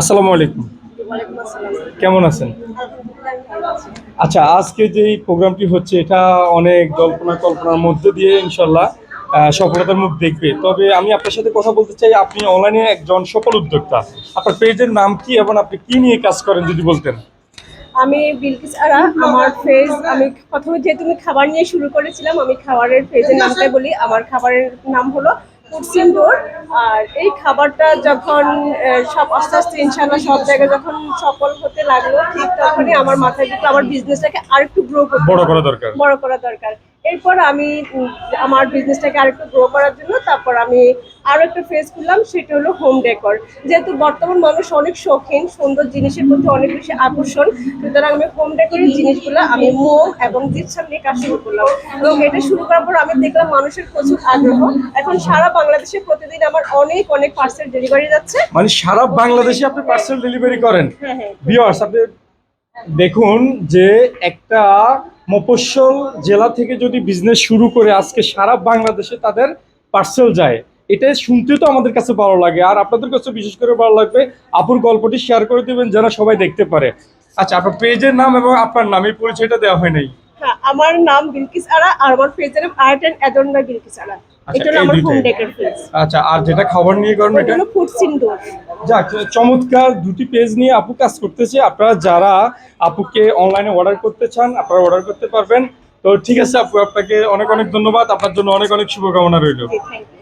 আসসালামু আলাইকুম। কেমন আছেন? আচ্ছা আজকে যে প্রোগ্রামটি হচ্ছে, এটা অনেক কল্পনা কল্পনার মধ্যে দিয়ে ইনশাল্লাহ সফলতার মুখ দেখবে। তবে আমি আপনার সাথে কথা বলতে চাই, আপনি অনলাইনে একজন সফল উদ্যোক্তা। আপনার পেজের নাম কি এবং আপনি কি নিয়ে কাজ করেন, যদি বলতেন? আমি বিলকিস আরা, আমার ফেজ আমি প্রথমে যেহেতু আমি খাবার নিয়ে শুরু করেছিলাম, আমি খাবারের ফেজের নামটাই বলি। আমার খাবারের নাম হলো ফুডসিন ডোর আর এই খাবারটা যখন সব আস্তে আস্তে ইনশাল্লাহ সব জায়গায় যখন সফল হতে লাগল ঠিক তখনই আমার মাথায় ঢুকলো আমার বিজনেসটাকে আরেকটু গ্রো করতে বড় করা দরকার। বড় করা দরকার। এরপর আমি আমার বিজনেসটাকে আরেকটু গ্রো করার জন্য তারপর আমি আরও একটা ফেস করলাম সেটা হলো হোম ডেকর যেহেতু বর্তমান মানুষ অনেক শৌখিন সুন্দর জিনিসের প্রতি অনেক বেশি আকর্ষণ সুতরাং আমি হোম ডেকরের জিনিসগুলো আমি মোম এবং জিপসাম নিয়ে কাজ শুরু করলাম। এবং এটা শুরু করার পর আমি দেখলাম মানুষের প্রচুর আগ্রহ। এখন সারা বাংলাদেশে প্রতিদিন আমার অনেক অনেক পার্সেল ডেলিভারি যাচ্ছে। মানে সারা বাংলাদেশে আপনি পার্সেল ডেলিভারি করেন? হ্যাঁ হ্যাঁ। আপনি দেখুন যে একটা মফস্বল জেলা থেকে যদি বিজনেস শুরু করে আজকে সারা বাংলাদেশে তাদের পার্সেল যায় এটা শুনতে তো আমাদের কাছে ভালো লাগে। আর আপনাদের কাছে বিশেষ করে ভালো লাগবে, আপুর গল্পটি শেয়ার করে দেবেন, যেন সবাই দেখতে পারে। আচ্ছা আপনার পেজের নাম এবং আপনার নামের পরিচয়টা দেওয়া হয় নাই। হ্যাঁ আমার নাম বিলকিস আরা আর আমার ফেজের art and adorn by Bilkis Ara. আচ্ছা, এটা হলো আমার হোম দুইটাই। ফেজ আচ্ছা আর যেটা খাবার নিয়ে করেন এটা? হলো ফুড সিন্ডোর যাক চমৎকার দুটি পেজ নিয়ে আপু কাজ করতেছে। আপনারা যারা আপুকে অনলাইনে অর্ডার করতে চান আপনারা অর্ডার করতে পারবেন। তো ঠিক আছে আপু আপনাকে অনেক অনেক ধন্যবাদ। আপনার জন্য অনেক অনেক শুভকামনা রইল। Thank you